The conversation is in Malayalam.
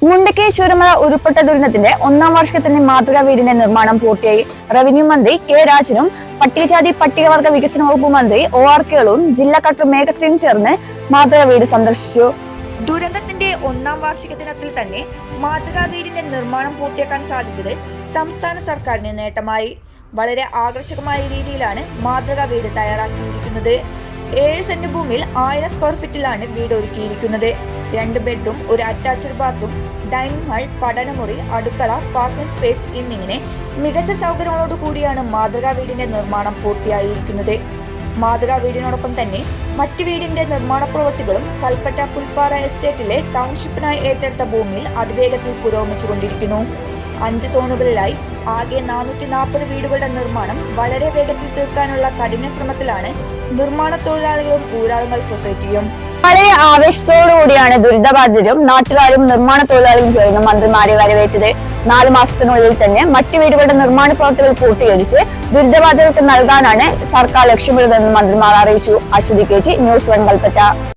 മുണ്ടക്കൈ ചുരമല ഉരുൾപ്പെട്ട ദുരന്തത്തിന്റെ ഒന്നാം വർഷത്തിന്റെ മാതൃകാ വീടിന്റെ നിർമ്മാണം പൂർത്തിയായി. റവന്യൂ മന്ത്രി കെ രാജനും പട്ടികജാതി പട്ടികവർഗ വികസന വകുപ്പ് മന്ത്രി ഒ ആർ കേളും ജില്ലാ കളക്ടർ മേഘശ്രീയും ചേർന്ന് മാതൃകാ വീട് സന്ദർശിച്ചു. ദുരന്തത്തിന്റെ ഒന്നാം വാർഷിക ദിനത്തിൽ തന്നെ മാതൃകാ വീടിന്റെ നിർമ്മാണം പൂർത്തിയാക്കാൻ സാധിച്ചത് സംസ്ഥാന സർക്കാരിന് നേട്ടമായി. വളരെ ആകർഷകമായ രീതിയിലാണ് മാതൃകാ വീട് തയ്യാറാക്കിയിരിക്കുന്നത്. ഏഴ് സെന്റ് ഭൂമിയിൽ ആയിരം സ്ക്വയർ ഫീറ്റിലാണ് വീട് ഒരുക്കിയിരിക്കുന്നത്. രണ്ട് ബെഡും ഒരു അറ്റാച്ച്ഡ് ബാത്തും ഡൈനിങ് ഹാൾ പഠനമുറി അടുക്കള പാർക്കിംഗ് സ്പേസ് എന്നിങ്ങനെ മികച്ച സൗകര്യങ്ങളോട് കൂടിയാണ് മാതൃകാ വീടിന്റെ നിർമ്മാണം പൂർത്തിയായിരിക്കുന്നത്. മാതൃകാ വീടിനോടൊപ്പം തന്നെ മറ്റു വീടിന്റെ നിർമ്മാണ പ്രവൃത്തികളും കൽപ്പറ്റ പുൽപ്പാറ എസ്റ്റേറ്റിലെ ടൗൺഷിപ്പിനായി ഏറ്റെടുത്ത ഭൂമിയിൽ അതിവേഗത്തിൽ പുരോഗമിച്ചുകൊണ്ടിരിക്കുന്നു. അഞ്ച് സോണുകളിലായി. ആകെ നാനൂറ്റി നാൽപ്പത് വീടുകളുടെ നിർമ്മാണം വളരെ വേഗത്തിൽ തീർക്കാനുള്ള കഠിന ശ്രമത്തിലാണ് നിർമ്മാണ തൊഴിലാളികളും ഊരാളുകൾ സൊസൈറ്റിയും. വളരെ ആവേശത്തോടുകൂടിയാണ് ദുരിതബാധിതരും നാട്ടുകാരും നിർമ്മാണ തൊഴിലാളികളും ചേർന്ന് മന്ത്രിമാരെ വരവേറ്റത്. നാല് മാസത്തിനുള്ളിൽ തന്നെ മറ്റു വീടുകളുടെ നിർമ്മാണ പ്രവർത്തികൾ പൂർത്തീകരിച്ച് ദുരിതബാധിതർക്ക് നൽകാനാണ് സർക്കാർ ലക്ഷ്യമിടുന്നതെന്ന് മന്ത്രിമാർ അറിയിച്ചു. Aswathy K G news one Kalpetta.